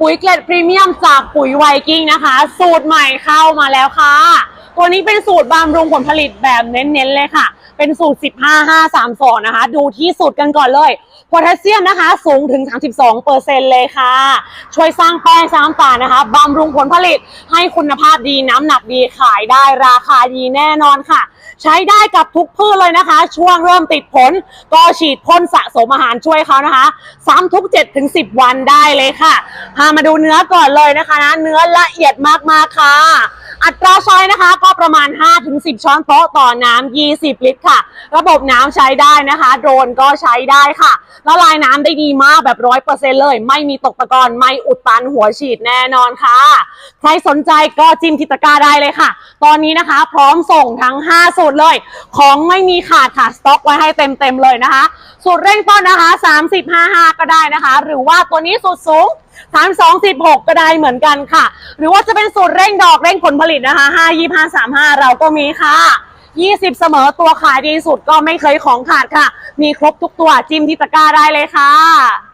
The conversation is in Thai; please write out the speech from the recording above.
ปุ๋ยเกล็ดพรีเมียมจากปุ๋ยไวกิ้งนะคะ สูตรใหม่เข้ามาแล้วค่ะ ตัวนี้เป็นสูตรบำรุงผลผลิตแบบเน้นๆเลยค่ะ เป็นสูตร 15 5 3 2 นะคะ ดูที่สูตรกันก่อนเลย โพแทสเซียมนะคะ สูงถึง 32เปอร์เซ็นเลยค่ะ ช่วยสร้างแป้งสร้างตานะคะบำรุงผลผลิตให้คุณภาพดีน้ำหนักดีขายได้ราคาดีแน่นอนค่ะ ใช้ได้กับทุกพืชเลยนะคะ ช่วงเริ่มติดผล ก็ฉีดพ่นสะสมอาหารช่วยเขานะคะซ้ำทุก7ถึง10 วันได้เลยค่ะ พามาดูเนื้อก่อนเลยนะคะนะเนื้อละเอียดมากๆค่ะ อัตราใช้นะคะ ก็ประมาณ 5-10 ช้อนโต๊ะต่อน้ำ20 ลิตรค่ะ ระบบน้ำใช้ได้นะคะ โดรนก็ใช้ได้ค่ะละลายน้ำได้ดีมากแบบร้อยเปอร์เซ็นเลย ไม่มีตกตะกอนไม่อุดตันหัวฉีดแน่นอนค่ะ ใครสนใจก็จิ้มทิตกาได้เลยค่ะ ตอนนี้นะคะ พร้อมส่งทั้ง 5 สูตรเลย ของไม่มีขาดค่ะสต็อกไว้ให้เต็มๆเลยนะคะ สูตรเร่งต้นนะคะ 30 55 ก็ได้นะคะ หรือว่าตัวนี้สูตรสูง สามสองสิบหกก็ได้เหมือนกันค่ะ หรือว่าจะเป็นสูตรเร่งดอกเร่งผลผลิตนะคะห้ายี่ห้าสามห้าเราก็มีค่ะยี่สิบเสมอตัวขายดีสุดก็ไม่เคยของขาดค่ะ มีครบทุกตัวจิ้มที่ตะกร้าได้เลยค่ะ